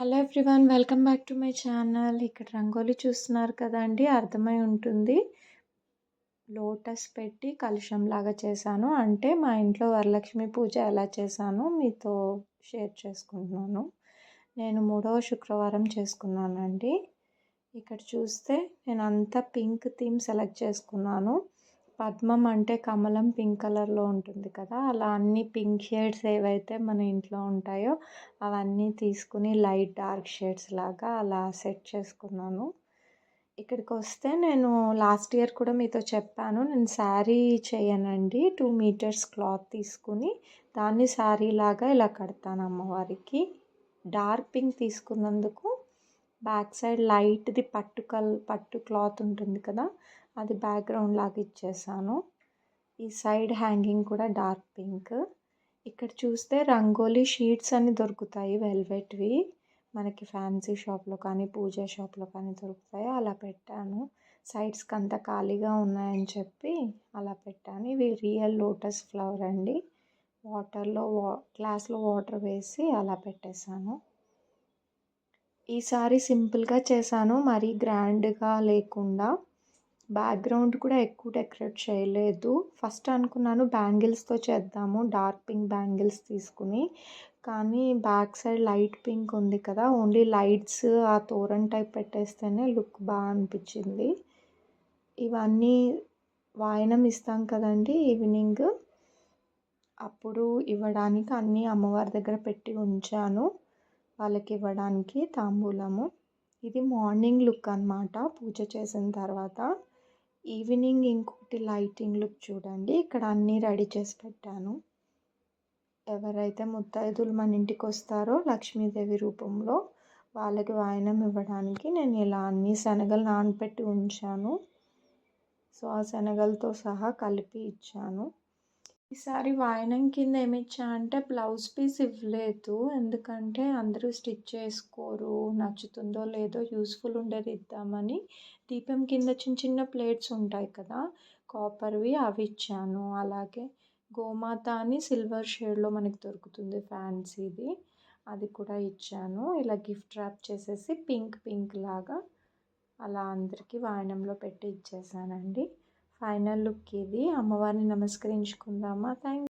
Hello everyone welcome back to my channel. ఇక్కడ రంగోలీ చూస్తున్నారు కదండి అర్థమై ఉంటుంది. లోటస్ పెట్టి కలుషం లాగా చేశాను. అంటే మా ఇంట్లో వరలక్ష్మి పూజ ఎలా చేశాను మీతో షేర్ చేసుకుంటున్నాను. నేను మూడవ శుక్రవారం చేసుకున్నానండి. ఇక్కడ చూస్తే నేను అంతా పింక్ థీమ్ సెలెక్ట్ చేసుకున్నాను. పద్మం అంటే కమలం పింక్ కలర్లో ఉంటుంది కదా అలా అన్ని పింక్ షేడ్స్ ఏవైతే మన ఇంట్లో ఉంటాయో అవన్నీ తీసుకుని లైట్ డార్క్ షేడ్స్ లాగా అలా సెట్ చేసుకున్నాను. ఇక్కడికి వస్తే నేను లాస్ట్ ఇయర్ కూడా మీతో చెప్పాను నేను శారీ చేయనండి టూ మీటర్స్ క్లాత్ తీసుకుని దాన్ని శారీ లాగా ఇలా కడతాను అమ్మవారికి. డార్క్ పింక్ తీసుకున్నందుకు బ్యాక్ సైడ్ లైట్ది పట్టు కల్ పట్టు క్లాత్ ఉంటుంది కదా అది బ్యాక్గ్రౌండ్ లాగా ఇచ్చేసాను. ఈ సైడ్ హ్యాంగింగ్ కూడా డార్క్ పింక్. ఇక్కడ చూస్తే రంగోలీ షీట్స్ అని దొరుకుతాయి వెల్వెట్వి. మనకి ఫ్యాన్సీ షాప్లో కానీ పూజా షాప్లో కానీ దొరుకుతాయి అలా పెట్టాను. సైడ్స్కి అంతా ఖాళీగా ఉన్నాయని చెప్పి అలా పెట్టాను. ఇవి రియల్ లోటస్ ఫ్లవర్ అండి. వాటర్లో వా గ్లాస్లో వాటర్ వేసి అలా పెట్టేశాను ఈసారి సింపుల్గా చేశాను. మరీ గ్రాండ్గా లేకుండా బ్యాక్గ్రౌండ్ కూడా ఎక్కువ డెకరేట్ చేయలేదు. ఫస్ట్ అనుకున్నాను బ్యాంగిల్స్తో చేద్దాము. డార్క్ పింక్ బ్యాంగిల్స్ తీసుకుని. కానీ బ్యాక్ సైడ్ లైట్ పింక్ ఉంది కదా. ఓన్లీ లైట్స్ ఆ తోరణ టైప్ పెట్టేస్తేనే లుక్ బాగా అనిపించింది. ఇవన్నీ వాయనం ఇస్తాం కదండి ఈవినింగ్. అప్పుడు ఇవ్వడానికి అన్నీ అమ్మవారి దగ్గర పెట్టి ఉంచాను. వాళ్ళకి ఇవ్వడానికి తాంబూలము. ఇది మార్నింగ్ లుక్ అనమాట పూజ చేసిన తర్వాత ఈవినింగ్ ఇంకొకటి లైటింగ్ లుక్ చూడండి. ఇక్కడ అన్నీ రెడీ చేసి పెట్టాను. ఎవరైతే ముత్తైదులు మన ఇంటికి వస్తారో లక్ష్మీదేవి రూపంలో వాళ్ళకి వాయనం ఇవ్వడానికి నేను ఇలా అన్ని శనగలు నానపెట్టి ఉంచాను. సో ఆ శనగలతో సహా కలిపి ఇచ్చాను. ఈసారి వాయనం కింద ఏమిచ్చా అంటే బ్లౌజ్ పీస్ ఇవ్వలేదు. ఎందుకంటే అందరూ స్టిచ్ చేసుకోరు నచ్చుతుందో లేదో యూస్ఫుల్ ఉండేది ఇద్దామని. దీపం కింద చిన్న చిన్న ప్లేట్స్ ఉంటాయి కదా కాపర్వి అవి ఇచ్చాను. అలాగే గోమాత అని సిల్వర్ షేడ్లో మనకి దొరుకుతుంది ఫ్యాన్సీది. అది కూడా ఇచ్చాను. ఇలా గిఫ్ట్ ర్యాప్ చేసేసి పింక్ పింక్ లాగా అలా అందరికీ వాయనంలో పెట్టి ఇచ్చేసానండి. ఫైనల్ లుక్ ఇది. అమ్మవారిని నమస్కరించుకుందామా? థ్యాంక్